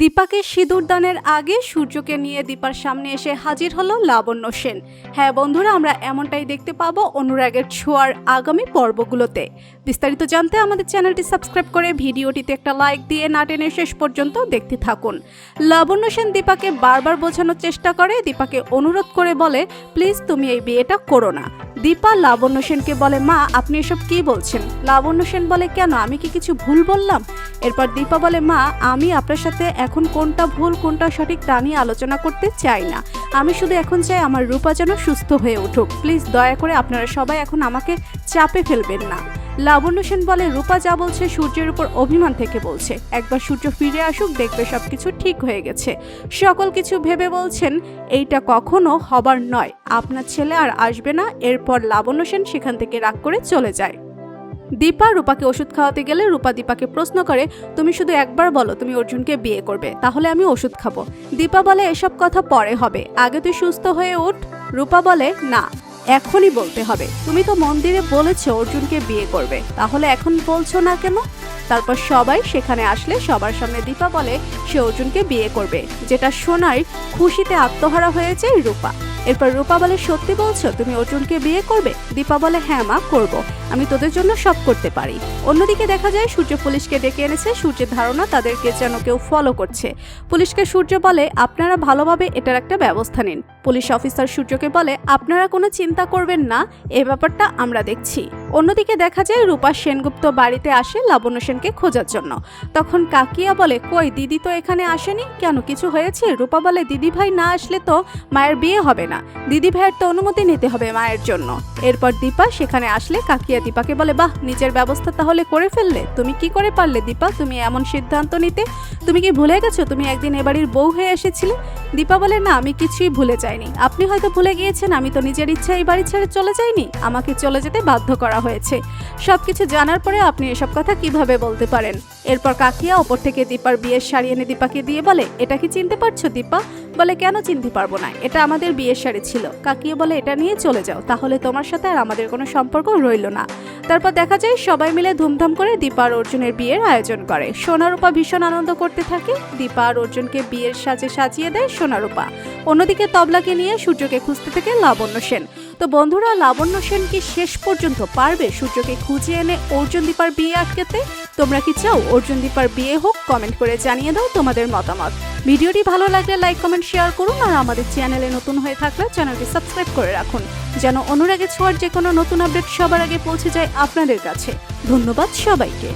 দীপাকে সিঁদুর দানের আগে সূর্যকে নিয়ে দীপার সামনে এসে হাজির হলো লাবণ্য সেন। হ্যাঁ বন্ধুরা, আমরা এমনটাই দেখতে পাবো অনুরাগের ছোঁয়ার আগামী পর্বগুলোতে। বিস্তারিত জানতে আমাদের চ্যানেলটি সাবস্ক্রাইব করে ভিডিওটিতে একটা লাইক দিয়ে না টেনে শেষ পর্যন্ত দেখতে থাকুন। লাবণ্য সেন দীপাকে বারবার বোঝানোর চেষ্টা করে, দীপাকে অনুরোধ করে বলে, প্লিজ তুমি এই বিয়েটা করো না। দীপা, লাবণ্য সেনকে বলে, মা, আপনি এসব কি বলছেন? লাবণ্য সেন বলে, কেন? আমি কি কিছু ভুল বললাম? এরপর দীপা বলে, মা, আমি আপনার সাথে এখন কোনটা ভুল, কোনটা সঠিক তা নিয়ে আলোচনা করতে চাই না। আমি শুধু এখন চাই আমার রূপা যেন সুস্থ হয়ে উঠুক। প্লিজ দয়া করে আপনারা সবাই এখন আমাকে চাপে ফেলবেন না। লাবণ্য সেন বলে, রূপা যা বলছে সূর্যের উপর অভিমান থেকে বলছে। একবার সূর্য ফিরে আসুক, দেখবে সবকিছু ঠিক হয়ে গেছে। সকল কিছু ভেবে বলছেন, এইটা কখনো হবার নয়। আপনার ছেলে আর আসবে না। এরপর লাবণ্য সেন সেখান থেকে রাগ করে চলে যায়। দীপা রূপাকে ওষুধ খাওয়াতে গেলে রূপা দীপাকে প্রশ্ন করে, তুমি শুধু একবার বলো, তুমি অর্জুনকে বিয়ে করবে। তাহলে আমি ওষুধ খাব। দীপা বলে, এসব কথা পরে হবে। আগে তুই সুস্থ হয়ে উঠ। রূপা বলে, না। এখনই বলতে হবে। তুমি তো মন্দিরে বলেছ অর্জুনকে বিয়ে করবে। তাহলে এখন বলছো না কেন? তারপর সবাই সেখানে আসলে সবার সামনে দীপা বলে সে অর্জুনকে বিয়ে করবে, যেটা শোনায় খুশিতে আত্মহারা হয়েছে রূপা। এরপর রূপা বলে, সত্যি বলছো তুমি অর্জুনকে বিয়ে করবে? দীপা বলে হ্যাঁ মা, করব। আমি তোদের জন্য সব করতে পারি। অন্যদিকে দেখা যায় সূর্য পুলিশকে ডেকে এনেছে, সূর্যের ধারণা তাদেরকে যেন কেউ ফলো করছে। পুলিশকে সূর্য বলে, আপনারা ভালোভাবে এটার একটা ব্যবস্থা নিন। পুলিশ অফিসার সূর্যকে বলে, আপনারা কোনো চিন্তা করবেন না, এ ব্যাপারটা আমরা দেখছি। অন্যদিকে দেখা যায় রূপা সেনগুপ্ত বাড়িতে আসে লাবণ্য সেনকে খোঁজার জন্য। তখন কাকিয়া বলে, কই, দিদি তো এখানে আসেনি? কেন? কিছু হয়েছে? রূপা বলে দিদি ভাই না আসলে তো মায়ের বিয়ে হবে না। দিদি ভাইয়ের তো অনুমতি নিতে হবে মায়ের জন্য। এরপর দীপা সেখানে আসলে, কাকিয়া দীপাকে বলে, বাহ, নিজের ব্যবস্থা তাহলে করে ফেললে। তুমি কি করে পারলে দীপা? তুমি এমন সিদ্ধান্ত নিতে? তুমি কি ভুলে গেছো? তুমি একদিন এ বাড়ির বউ হয়ে এসেছিলে? দীপা বলে, না, আমি কিছুই ভুলে যাইনি। আপনি হয়তো ভুলে গিয়েছেন, আমি তো নিজের ইচ্ছা এই বাড়ি ছেড়ে চলে যাইনি। আমাকে চলে যেতে বাধ্য করা হয়েছে। সবকিছু জানার পরে আপনি এসব কথা কীভাবে বলতে পারেন? এরপর কাকিয়া ওপর থেকে দীপার বিয়ের শাড়ি এনে দীপাকে দিয়ে বলে, এটা কি চিনতে পারছ দীপা? বলে কেন চিনতে পারব না? এটা আমাদের বিয়ের শাড়ি ছিল। কাকিয়া বলে, এটা নিয়ে চলে যাও। তাহলে তোমার সাথে আর আমাদের কোনো সম্পর্ক রইল না। তারপর দেখা যায়, সবাই মিলে ধুমধাম করে দীপা আর অর্জুনের বিয়ের আয়োজন করে। সোনারূপা ভীষণ আনন্দ করতে থাকে। দীপা আর অর্জুনকে বিয়ের সাজে সাজিয়ে দেয় সোনারূপা। অন্যদিকে তবলাকে নিয়ে সূর্যকে খুঁজতে থাকে লাবণ্য সেন। তো বন্ধুরা, লাবণ্য সেন কি শেষ পর্যন্ত পারবে? সূর্যকে খুঁজে এনে অর্জুন দীপার বিয়ে আটকাতে? তোমরা কি চাও? অর্জুন দীপার বিয়ে হোক, কমেন্ট করে জানিয়ে দাও তোমাদের মতামত। ভিডিওটি ভালো লাগলে লাইক, কমেন্ট, শেয়ার করুন আর আমাদের চ্যানেলে নতুন হয়ে থাকলে চ্যানেলটি সাবস্ক্রাইব করে রাখুন। যেন অনুরাগে ছোঁয়ার যে কোনো নতুন আপডেট সবার আগে পৌঁছে যায় আপনাদের কাছে। ধন্যবাদ সবাইকে।